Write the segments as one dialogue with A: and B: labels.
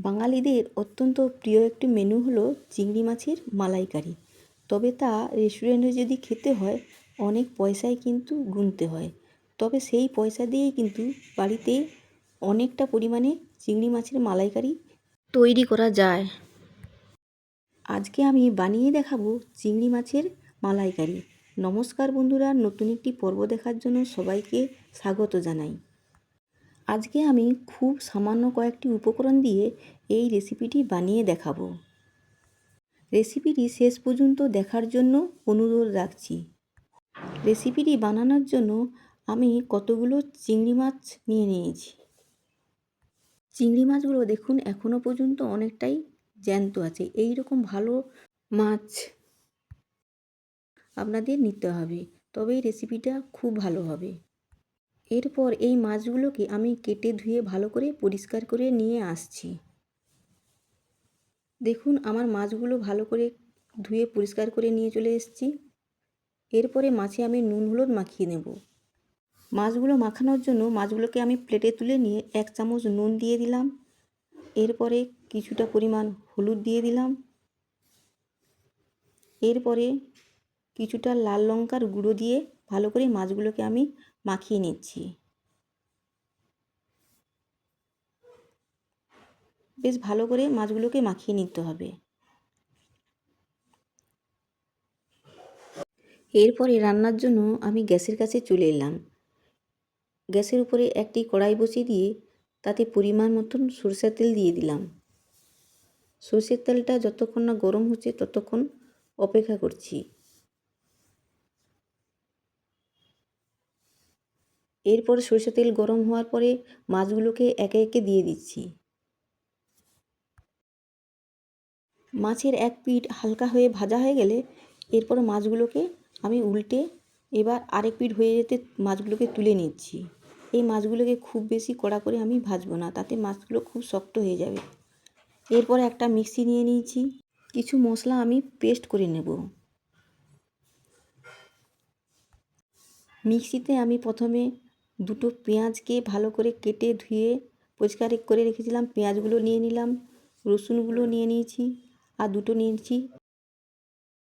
A: বাঙালিদের অত্যন্ত প্রিয় একটি মেনু হলো চিংড়ি মাছের মালাইকারি। তবে তা রেস্টুরেন্টে যদি খেতে হয়, অনেক পয়সায় কিন্তু গুনতে হয়। তবে সেই পয়সা দিয়েই কিন্তু বাড়িতে অনেকটা পরিমাণে চিংড়ি মাছের মালাইকারি তৈরি করা যায়। আজকে আমি বানিয়ে দেখাবো চিংড়ি মাছের মালাইকারি। নমস্কার বন্ধুরা, নতুন একটি পর্ব দেখার জন্য সবাইকে স্বাগত জানাই। আজকে আমি খুব সামান্য কয়েকটি উপকরণ দিয়ে এই রেসিপিটি বানিয়ে দেখাবো। রেসিপিটি শেষ পর্যন্ত দেখার জন্য অনুরোধ রাখছি। রেসিপিটি বানানোর জন্য আমি কতগুলো চিংড়ি মাছ নিয়ে নিয়েছি। চিংড়ি মাছগুলো দেখুন এখনও পর্যন্ত অনেকটাই জ্যান্ত আছে। এই রকম ভালো মাছ আপনাদের নিতে হবে, তবেই রেসিপিটা খুব ভালো হবে। এরপর এই মাছগুলোকে আমি কেটে ধুয়ে ভালো করে পরিষ্কার করে নিয়ে আসছি। দেখুন, আমার মাছগুলো ভালো করে ধুয়ে পরিষ্কার করে নিয়ে চলে এসেছি। এরপরে মাছে আমি নুন হলুদ মাখিয়ে নেব। মাছগুলো মাখানোর জন্য মাছগুলোকে আমি প্লেটে তুলে নিয়ে এক চামচ নুন দিয়ে দিলাম। এরপরে কিছুটা পরিমাণ হলুদ দিয়ে দিলাম। এরপরে কিছুটা লাল লঙ্কার গুঁড়ো দিয়ে ভালো করে মাছগুলোকে আমি মাখিয়ে নিচ্ছি। বেশ ভালো করে মাছগুলোকে মাখিয়ে নিতে হবে। এরপরে রান্নার জন্য আমি গ্যাসের কাছে চলে এলাম। গ্যাসের উপরে একটি কড়াই বসিয়ে দিয়ে তাতে পরিমাণ মতন সরষের তেল দিয়ে দিলাম। সরষের তেলটা যতক্ষণ না গরম হচ্ছে ততক্ষণ অপেক্ষা করছি। এরপর সরষের তেল গরম হওয়ার পরে মাছগুলোকে একে একে দিয়ে দিচ্ছি। মাছের এক পিঠ হালকা হয়ে ভাজা হয়ে গেলে এরপর মাছগুলোকে আমি উল্টে এবার আরেক পিঠ হয়ে যেতে মাছগুলোকে তুলে নিচ্ছি। এই মাছগুলোকে খুব বেশি কড়া করে আমি ভাজবো না, তাতে মাছগুলো খুব শক্ত হয়ে যাবে। এরপর একটা মিক্সি নিয়ে নিয়েছি, কিছু মশলা আমি পেস্ট করে নেব। মিক্সিতে আমি প্রথমে দুটো পেঁয়াজকে ভালো করে কেটে ধুয়ে পরিষ্কার করে রেখেছিলাম। পেঁয়াজগুলো নিয়ে নিলাম, রসুনগুলো নিয়ে নিয়েছি আর দুটো নিয়েছি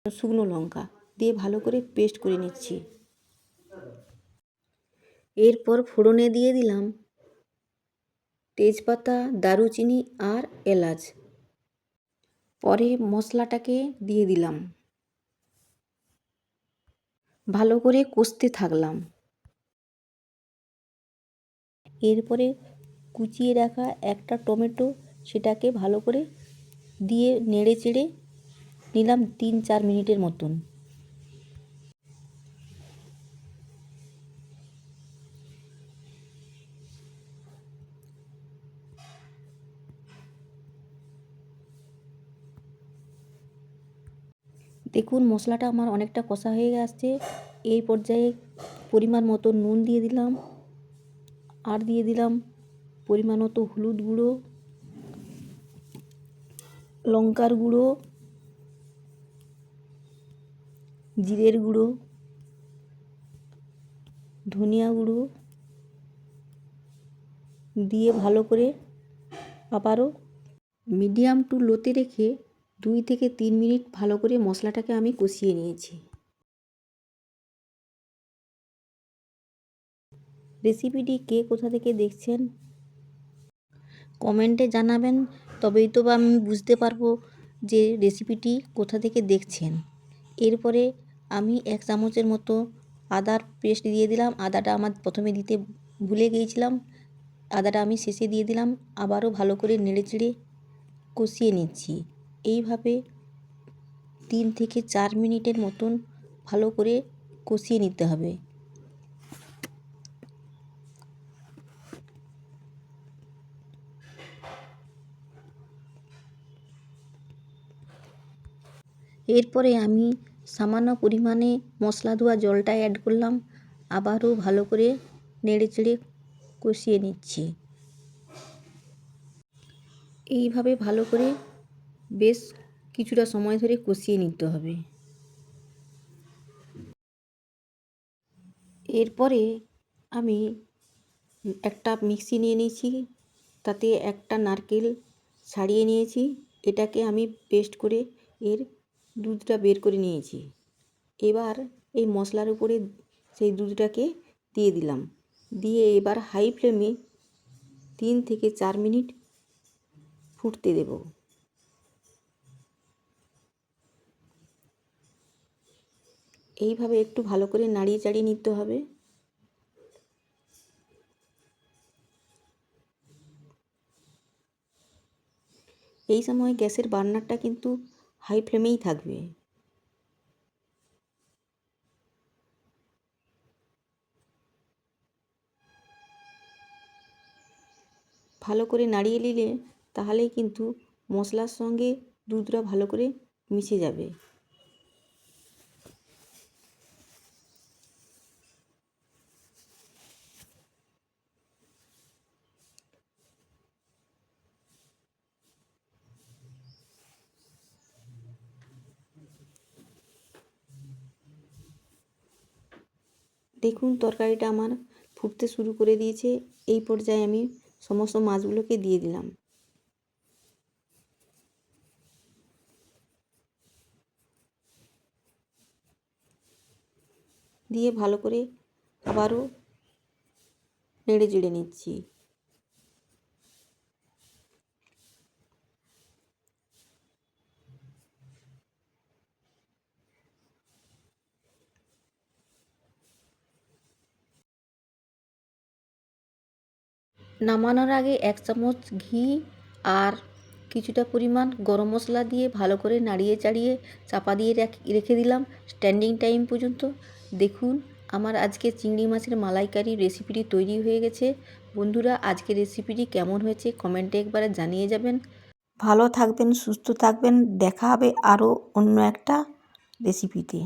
A: শুকনো লঙ্কা দিয়ে ভালো করে পেস্ট করে নিচ্ছি। এরপর ফোড়নে দিয়ে দিলাম তেজপাতা, দারুচিনি আর এলাচ। পরে মশলাটাকে দিয়ে দিলাম। ভালো করে কষতে থাকলাম। এরপরে কুচিয়ে রাখা একটা টমেটো সেটাকে ভালো করে দিয়ে নেড়ে চেড়ে নিলাম তিন চার মিনিটের মতন। দেখুন, মশলাটা আমার অনেকটা কষা হয়ে আসছে। এই পর্যায়ে পরিমাণ মতো নুন দিয়ে দিলাম। আর দিয়ে দিলাম পরিমাণ হলুদ গুঁড়ো, লঙ্কার গুঁড়ো, জিরের গুঁড়ো, ধনিয়া গুঁড়ো দিয়ে ভালো করে আবারও মিডিয়াম টু লোতে রেখে দুই থেকে তিন মিনিট ভালো করে মশলাটাকে আমি কষিয়ে নিয়েছি। রেসিপিটি কে কোথা থেকে দেখছেন? কমেন্টে জানাবেন। তবেই তো বা আমি বুঝতে পারব যে রেসিপিটি কোথা থেকে দেখছেন। এরপরে আমি এক চামচের মতো আদার পেস্ট দিয়ে দিলাম। আদাটা আমার প্রথমে দিতে ভুলে গিয়েছিলাম। আদাটা আমি শেষে দিয়ে দিলাম। আবারও ভালো করে নেড়ে চেড়ে কষিয়ে নিচ্ছি। এইভাবে তিন থেকে চার মিনিটের মতন ভালো করে কষিয়ে নিতে হবে। এরপরে আমি সামান্য পরিমাণে মশলা ধোয়া জলটা অ্যাড করলাম। আবারও ভালো করে নেড়ে চেড়ে কষিয়ে নিচ্ছি। এইভাবে ভালো করে বেশ কিছুটা সময় ধরে কষিয়ে নিতে হবে। এরপরে আমি একটা মিক্সি নিয়ে নিয়েছি, তাতে একটা নারকেল ছাড়িয়ে নিয়েছি। এটাকে আমি পেস্ট করে এর দুধটা বের করে নিয়েছি। এবার এই মশলার উপরে সেই দুধটাকে দিয়ে দিলাম। দিয়ে এবার হাই ফ্লেমে তিন থেকে চার মিনিট ফুটতে দেব। এইভাবে একটু ভালো করে নাড়িয়ে চাড়িয়ে নিতে হবে। এই সময় গ্যাসের বার্নারটা কিন্তু হাই ফ্লেমেই থাকবে। ভালো করে নাড়িয়ে নিলে তাহলেই কিন্তু মশলার সঙ্গে দুধটা ভালো করে মিশে যাবে। দেখুন, তরকারিটা আমার ফুটতে শুরু করে দিয়েছে। এই পর্যায়ে আমি সমস্ত মাছগুলোকে দিয়ে দিলাম। দিয়ে ভালো করে আবারও নেড়ে চেড়ে নিচ্ছি। নামানোর আগে এক চামচ ঘি আর কিছুটা পরিমাণ গরম মশলা দিয়ে ভালো করে নাড়িয়ে চাড়িয়ে চাপা দিয়ে রেখে দিলাম স্ট্যান্ডিং টাইম পর্যন্ত। দেখুন, আমার আজকে চিংড়ি মাছের মালাইকারি রেসিপিটি তৈরি হয়ে গেছে। বন্ধুরা আজকে রেসিপিটি কেমন হয়েছে কমেন্টে একবারে জানিয়ে যাবেন। ভালো থাকবেন, সুস্থ থাকবেন। দেখা হবে আরও অন্য একটা রেসিপিতে।